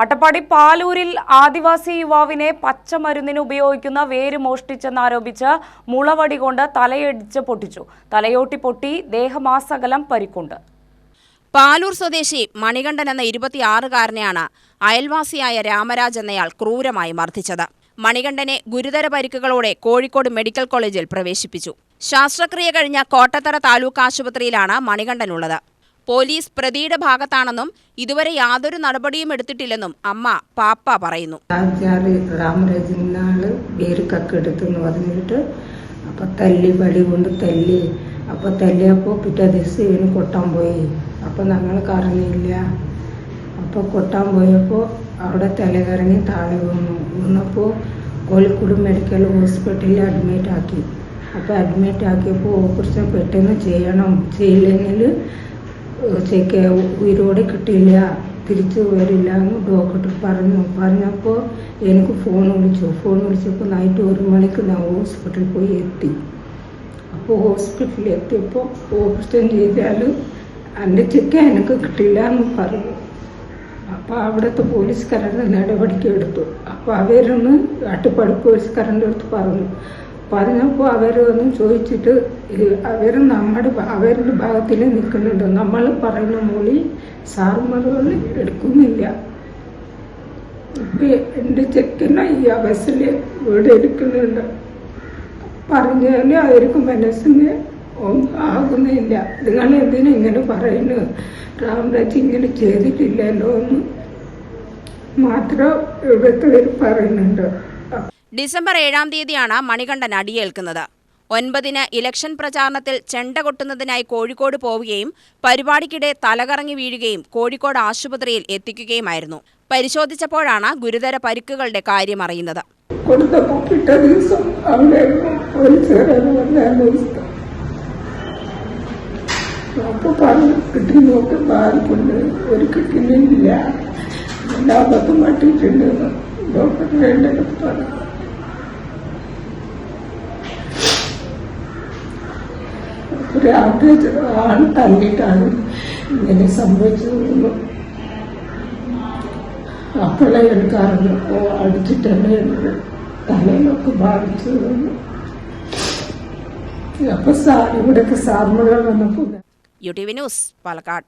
അട്ടപ്പാടി പാലൂരിൽ ആദിവാസി യുവാവിനെ പച്ചമരുന്നിന് ഉപയോഗിക്കുന്ന വേര് മോഷ്ടിച്ചെന്നാരോപിച്ച് മുളവടി കൊണ്ട് തലയടിച്ച് പൊട്ടിച്ചു. തലയോട്ടി പൊട്ടി ദേഹമാസകലം പരിക്കുണ്ട്. പാലൂർ സ്വദേശി മണികണ്ഠൻ എന്ന ഇരുപത്തിയാറുകാരനെയാണ് അയൽവാസിയായ രാമരാജ് എന്നയാൾ ക്രൂരമായി മർദ്ദിച്ചത്. മണികണ്ഠനെ ഗുരുതര പരിക്കുകളോടെ കോഴിക്കോട് മെഡിക്കൽ കോളേജിൽ പ്രവേശിപ്പിച്ചു. ശാസ്ത്രക്രിയ കഴിഞ്ഞ കോട്ടത്തറ താലൂക്ക് ആശുപത്രിയിലാണ് മണികണ്ഠനുള്ളത് പോലീസ് പ്രതിയുടെ ഭാഗത്താണെന്നും ഇതുവരെ യാതൊരു നടപടിയും എടുത്തിട്ടില്ലെന്നും അമ്മ പാപ്പ പറയുന്നു. രാമരാജനാൾ വേരുക്കൊക്കെ കക്കെടുത്തെന്ന് പറഞ്ഞിട്ട് അപ്പൊ തല്ലി വടി കൊണ്ട് തല്ലി അപ്പൊ തല്ലിയപ്പോ പിറ്റേ ദിവസം ഇവന് കൊട്ടാൻ പോയി. അപ്പൊ ഞങ്ങൾ കറങ്ങിയില്ല അപ്പൊ കൊട്ടാൻ പോയപ്പോൾ അവിടെ തലകറങ്ങി താഴെ വീണു. വീണപ്പോൾ കോഴിക്കോട് മെഡിക്കൽ ഹോസ്പിറ്റലിൽ അഡ്മിറ്റ് ആക്കി അപ്പോൾ അഡ്മിറ്റ് ആക്കിയപ്പോൾ ഓപ്പറേഷൻ പെട്ടെന്ന് ചെയ്യണം. ചെയ്യില്ലെങ്കിൽ ചെക്ക് ഉയരോടെ കിട്ടിയില്ല തിരിച്ചു വരില്ല എന്ന് ഡോക്ടർ പറഞ്ഞു. പറഞ്ഞപ്പോൾ എനിക്ക് ഫോൺ വിളിച്ചു. ഫോൺ വിളിച്ചപ്പോൾ നൈറ്റ് ഒരു മണിക്ക് ഞാൻ ഹോസ്പിറ്റലിൽ പോയി എത്തി. അപ്പോൾ ഹോസ്പിറ്റലിൽ എത്തിയപ്പോൾ ഓപ്പറേഷൻ ചെയ്താൽ എന്റെ ചെക്ക് എനിക്ക് കിട്ടില്ല എന്ന് പറഞ്ഞു. അപ്പോൾ അവിടുത്തെ പോലീസുകാരുടെ നടപടിക്ക് എടുത്തു. അപ്പോൾ അവരൊന്ന് അട്ടുപാടി പോലീസുകാരന്റെ അടുത്ത് പറഞ്ഞു. പറഞ്ഞപ്പോൾ അവർ അവരൊന്നും ചോദിച്ചിട്ട് അവർ നമ്മുടെ അവരുടെ ഭാഗത്തിൽ നിൽക്കുന്നുണ്ട് നമ്മൾ പറയുന്ന മൊഴി സാറുമാരുകൾ എടുക്കുന്നില്ല. ഇപ്പം എന്റെ ചെക്കനെ ഈ അവസ്ഥയിൽ ഇവിടെ എടുക്കുന്നുണ്ട്. പറഞ്ഞാൽ അവർക്ക് മനസ്സിന് ഒന്നും ആകുന്നില്ല. നിങ്ങൾ എന്തിനാ ഇങ്ങനെ പറയുന്നു? രാമരാജ് ഇങ്ങനെ ചെയ്തിട്ടില്ലല്ലോ എന്ന് മാത്രം ഇവിടുത്തെ പറയുന്നുണ്ട്. ഡിസംബർ ഏഴാം തീയതിയാണ് മണികണ്ഠൻ അടിയേൽക്കുന്നത്. ഒൻപതിന് ഇലക്ഷൻ പ്രചാരണത്തിൽ ചെണ്ട കൊട്ടുന്നതിനായി കോഴിക്കോട് പോവുകയും പരിപാടിക്കിടെ തലകറങ്ങി വീഴുകയും കോഴിക്കോട് ആശുപത്രിയിൽ എത്തിക്കുകയുമായിരുന്നു. പരിശോധിച്ചപ്പോഴാണ് ഗുരുതര പരിക്കുകളുടെ കാര്യം അറിയുന്നത്. ഡോക്ടർ ഒരു ആവറേജ് ആണ് തല്ലിയിട്ടാണ് ഇങ്ങനെ സംഭവിച്ചതെന്ന് എടുക്കാറുണ്ട് ഓ അടിച്ചിട്ടല്ലേ തലയിലൊക്കെ ബാധിച്ചതെന്ന്. അപ്പൊ സാർ ഇവിടേക്ക് വന്നപ്പോ U T V news Palakkad.